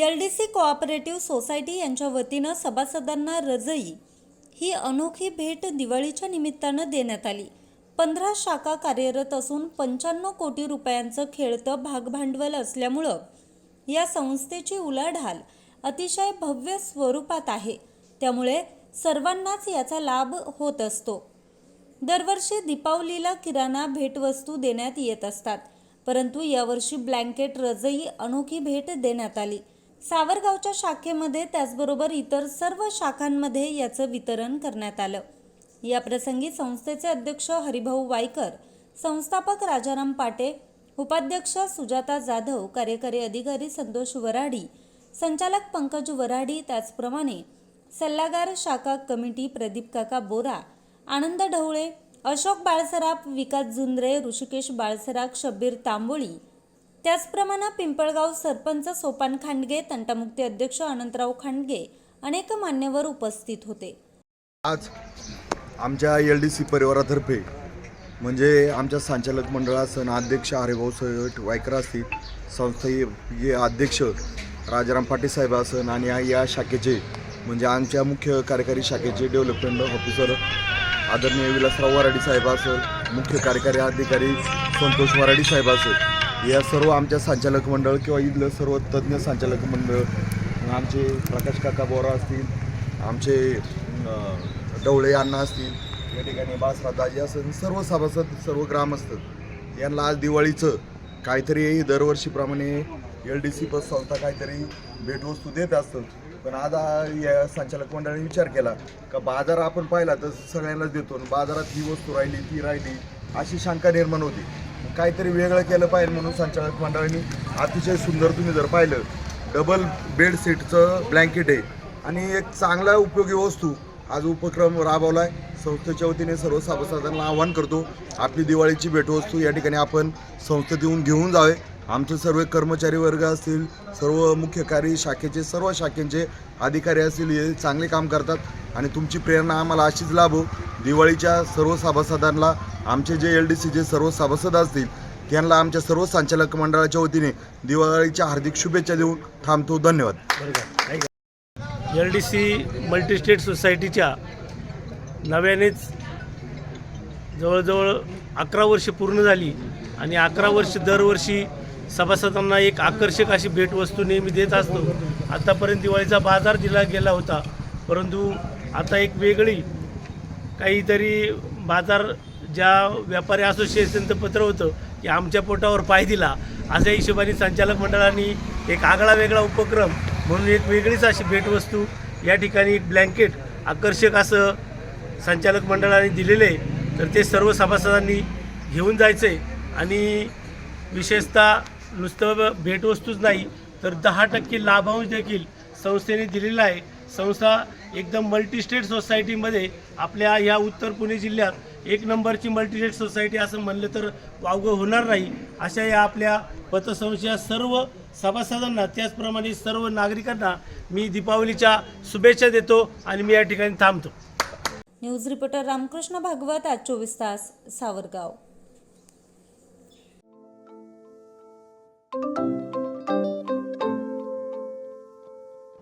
L D C cooperative society यांच्या वतीनं सभासदांना रजई ही अनोखी भेट दिवाळीच्या निमित्तानं देण्यात आली. पंधरा शाखा कार्यरत असून पंच्याण्णव कोटी रुपयांचं खेळतं भागभांडवल असल्यामुळं या संस्थेची उलाढाल अतिशय भव्य स्वरूपात आहे. त्यामुळे सर्वांनाच याचा लाभ होत असतो. दरवर्षी दीपावलीला किराणा भेटवस्तू देण्यात येत असतात. परंतु यावर्षी ब्लँकेट रजई अनोखी भेट देण्यात आली. सावरगावच्या शाखेमध्ये त्याचबरोबर इतर सर्व शाखांमध्ये याचं वितरण करण्यात आलं. या प्रसंगी संस्थेचे अध्यक्ष हरिभाऊ वायकर संस्थापक राजाराम पाटे उपाध्यक्ष सुजाता जाधव कार्यकारी अधिकारी संतोष वराडी संचालक पंकज वराडी त्याचप्रमाणे सल्लागार शाखा कमिटी प्रदीप काका बोरा आनंद ढवळे अशोक बाळसराफ विकास झुंद्रे ऋषिकेश बाळसराफ शब्बीर तांबोळी त्याचप्रमाणे पिंपळगाव सरपंच सोपान खांडगे तंटामुक्ती अध्यक्ष अनंतराव खांडगे अनेक मान्यवर उपस्थित होते. आज आमच्या एल डी सी परिवारातर्फे म्हणजे आमच्या संचालक मंडळासन अध्यक्ष हरिभाऊ सट वायकर असतील संस्थेचे अध्यक्ष राजाराम पाटील साहेब असन आणि या- या शाखेचे म्हणजे आमच्या मुख्य कार्यकारी शाखेचे डेव्हलपमेंट ऑफिसर आदरणीय विलासराव वराडी साहेब असेल मुख्य कार्यकारी अधिकारी संतोष वराडी साहेब असेल या सर्व आमच्या संचालक मंडळ किंवा इथलं सर्व तज्ज्ञ संचालक मंडळ आमचे प्रकाश काका बोरा असतील आमचे डवळे अण्णा असतील या ठिकाणी बासरा दाजी सर्व सभासद सर्व ग्रामस्थ यांना आज दिवाळीचं काहीतरी दरवर्षीप्रमाणे एल डी सी बस संस्था काहीतरी भेटवस्तू देत असतं पण आज या संचालक मंडळाने विचार केला का बाजार आपण पाहिला तर सगळ्यांनाच देतो बाजारात ही वस्तू राहिली ती राहिली अशी शंका निर्माण होती. काहीतरी वेगळं केलं पाहिजे म्हणून संचालक मंडळाने. अतिशय सुंदर तुम्ही जर पाहिलं डबल बेड सीटचं ब्लँकेट आहे. आणि एक चांगला उपयोगी वस्तू आज उपक्रम राबवला आहे संस्थेच्या वतीने सर्व सभासदांना आवाहन करतो आपली दिवाळीची भेटवस्तू या ठिकाणी आपण संस्थेत येऊन घेऊन जावे. आमचे सर्व कर्मचारी वर्ग असतील सर्व मुख्यकारी शाखेचे सर्व शाखेचे अधिकारी असतील हे चांगले काम करतात. आणि तुमची प्रेरणा आम्हाला अशीच लाभो. दिवाळीच्या सर्व सभासदांना आमचे जे एल डी सीचे सर्व सभासद असतील त्यांना आमच्या सर्व संचालक मंडळाच्या वतीने दिवाळीच्या हार्दिक शुभेच्छा देऊन थांबतो. धन्यवाद. एल डी सी मल्टीस्टेट सोसायटीच्या नव्यानेच जवळजवळ अकरा वर्षे पूर्ण झाली आणि अकरा वर्ष दरवर्षी सभासदांना एक आकर्षक अशी भेटवस्तू नेहमी देत असतो. आत्तापर्यंत दिवाळीचा बाजार दिला गेला होता परंतु आता एक वेगळी काहीतरी बाजार ज्या व्यापारी असोसिएशनचं पत्र होतं की आमच्या पोटावर पाय दिला अशा हिशोबाने संचालक मंडळाने एक आगळा वेगळा उपक्रम म्हणून एक वेगळीच अशी भेटवस्तू या ठिकाणी एक ब्लँकेट आकर्षक असं संचालक मंडळाने दिलेलं आहे. तर ते सर्व सभासदांनी घेऊन जायचं आहे आणि विशेषतः नुसतं भेटवस्तूच नाही तर दहा टक्के लाभांश देखील संस्थेने दिलेला आहे संस्था एकदम मल्टीस्टेट सोसायटीमध्ये आपल्या ह्या उत्तर पुणे जिल्ह्यात एक नंबरची मल्टीस्टेट सोसायटी असं म्हणलं तर वावगं होणार नाही. अशा या आपल्या पतसंस्थेच्या सर्व सभासदांना त्याचप्रमाणे सर्व नागरिकांना मी दीपावलीच्या शुभेच्छा देतो आणि मी या ठिकाणी थांबतो. न्यूज रिपोर्टर रामकृष्ण भागवत आज चोवीस तास सावरगाव.